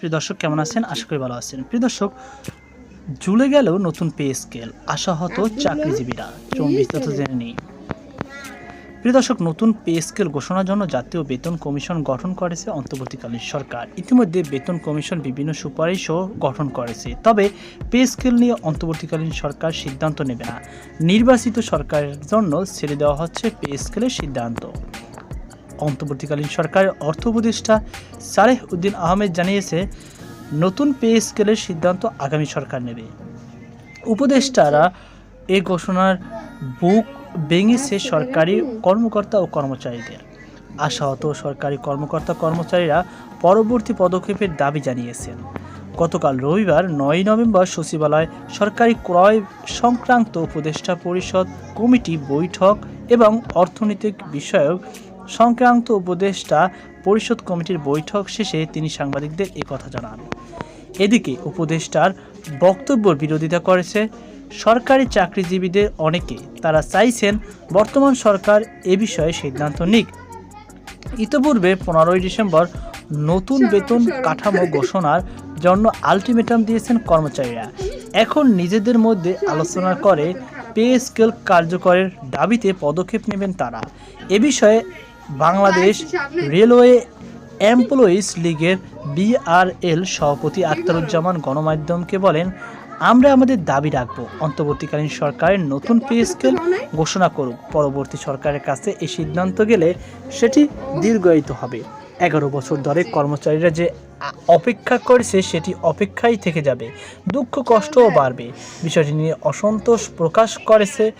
প্রিয় দর্শক, কেমন আছেন? আশা করি ভালো আছেন। প্রিয় দর্শক জুলে গেল নতুন পে স্কেল, আশাহত চাকরিজীবীরা। বিস্তারিত জেনে নিই। প্রিয় দর্শক, নতুন পে স্কেল ঘোষণার জন্য জাতীয় বেতন কমিশন গঠন করেছে অন্তর্বর্তীকালীন সরকার। ইতিমধ্যে বেতন কমিশন বিভিন্ন সুপারিশও গঠন করেছে। তবে পে স্কেল নিয়ে অন্তর্বর্তীকালীন সরকার সিদ্ধান্ত নেবে না। নির্বাচিত সরকারের জন্য ছেড়ে দেওয়া হচ্ছে পে স্কেলের সিদ্ধান্ত। অন্তর্বর্তীকালীন সরকারের অর্থ উপদেষ্টা সালেহ উদ্দিন আহমেদ জানিয়েছে, নতুন পে স্কেলের সিদ্ধান্ত আগামী সরকার নেবে। উপদেষ্টারা এ ঘোষণার বুক ভেঙেছে সরকারি কর্মকর্তা ও কর্মচারীদের। আশাহত সরকারি কর্মকর্তা কর্মচারীরা পরবর্তী পদক্ষেপের দাবি জানিয়েছেন। গতকাল রবিবার নয় নভেম্বর সচিবালয় সরকারি ক্রয় সংক্রান্ত উপদেষ্টা পরিষদ কমিটি বৈঠক এবং অর্থনৈতিক বিষয়ক সংক্রান্ত উপদেষ্টা পরিষদ কমিটির বৈঠক শেষে তিনি সাংবাদিকদের কথা জানান। এদিকে উপদেষ্টার বক্তব্যের বিরোধিতা করেছে। সরকারি চাকরিজীবীদের অনেকে তারা চাইছেন বর্তমান সরকার এ বিষয়ে সিদ্ধান্ত নিক। ইতপূর্বে পনেরোই ডিসেম্বর নতুন বেতন কাঠামো ঘোষণার জন্য আলটিমেটাম দিয়েছেন কর্মচারীরা। এখন নিজেদের মধ্যে আলোচনা করে পে স্কেল কার্যকরের দাবিতে পদক্ষেপ নেবেন তারা। এ বিষয়ে বাংলাদেশ রেলওয়ে এমপ্লয়িজ লীগের বিআরএল সভাপতি আখতারুজ্জামান গণমাধ্যমকে বলেন আমরা আমাদের দাবি রাখব অন্তর্বর্তীকালীন সরকারের নতুন পে স্কেল ঘোষণা করুক পরবর্তী সরকারের কাছে এই সিদ্ধান্ত গেলে সেটি দীর্ঘায়িত হবে। এগারো বছর ধরে কর্মচারীরা যে অপেক্ষা করেছে সেটি অপেক্ষাই থেকে যাবে। দুঃখ কষ্টও বাড়বে। বিষয়টি নিয়ে অসন্তোষ প্রকাশ করেছে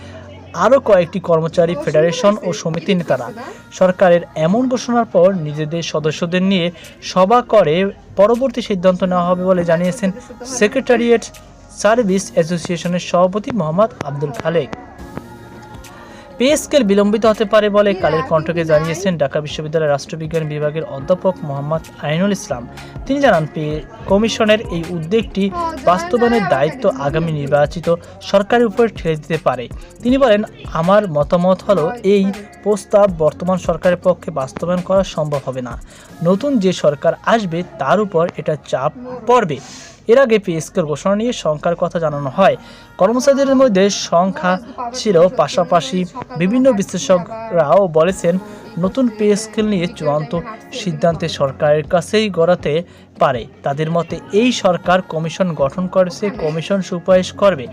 আরও কয়েকটি কর্মচারী ফেডারেশন ও সমিতি নেতারা সরকারের এমন ঘোষণার পর নিজেদের সদস্যদের নিয়ে সভা করে পরবর্তী সিদ্ধান্ত নেওয়া হবে বলে জানিয়েছেন সেক্রেটারিয়েট সার্ভিস অ্যাসোসিয়েশনের সভাপতি মোহাম্মদ আব্দুল খালেক। পে স্কেল বিলম্বিত হতে পারে বলে কালের কণ্ঠকে জানিয়েছেন ঢাকা বিশ্ববিদ্যালয়ের রাষ্ট্রবিজ্ঞান বিভাগের অধ্যাপক মোহাম্মদ আইনুল ইসলাম। তিনি জানান, পে কমিশনের এই উদ্যোগটি বাস্তবায়নের দায়িত্ব আগামী নির্বাচিত সরকারের উপর ঠেলে দিতে পারে। তিনি বলেন, আমার মতামত হলো, এই প্রস্তাব বর্তমান সরকারের পক্ষে বাস্তবায়ন করা সম্ভব হবে না। নতুন যে সরকার আসবে, তার উপর এটা চাপ পড়বে। এর আগে পে স্কেল ঘোষণা নিয়ে সংখ্যার কথা জানানো হয়। কর্মচারীদের মধ্যে সংখ্যা ছিল পাশাপাশি বিভিন্ন বিশ্লেষকরাও বলেছেন, নতুন পে স্কেল নিয়ে চূড়ান্ত সিদ্ধান্তে সরকারের কাছেই গড়াতে পারে। তাদের মতে, এই সরকার কমিশন গঠন করেছে, কমিশন সুপারিশ করবে।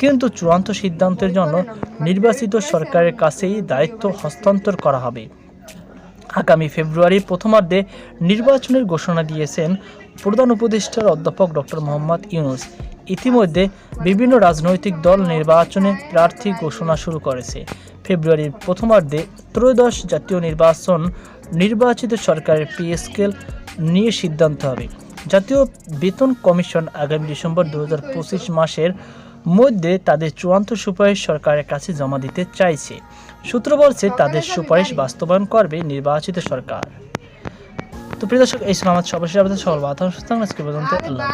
কিন্তু চূড়ান্ত সিদ্ধান্তের জন্য নির্বাচিত সরকারের কাছেই দায়িত্ব হস্তান্তর করা হবে। আগামী ফেব্রুয়ারির প্রথমার্ধে নির্বাচনের ঘোষণা দিয়েছেন প্রধান উপদেষ্টার অধ্যাপক ডক্টর মোহাম্মদ ইউনুস। ইতিমধ্যে বিভিন্ন রাজনৈতিক দল নির্বাচনে প্রার্থী ঘোষণা শুরু করেছে। ফেব্রুয়ারির প্রথমার্ধে ত্রয়োদশ জাতীয় নির্বাচন নির্বাচিত সরকারের পি স্কেল নিয়ে সিদ্ধান্ত হবে। জাতীয় বেতন কমিশন আগামী ডিসেম্বর দু হাজার পঁচিশ মাসের মধ্যে তাদের চূড়ান্ত সুপারিশ সরকারের কাছে জমা দিতে চাইছে। সূত্র বলছে তাদের সুপারিশ বাস্তবায়ন করবে নির্বাচিত সরকার। তো প্রিয় দর্শক এই সময় আমার সর্বশেষ আবেদন সকল বাধা সুতরাং আজকে পর্যন্ত আল্লাহ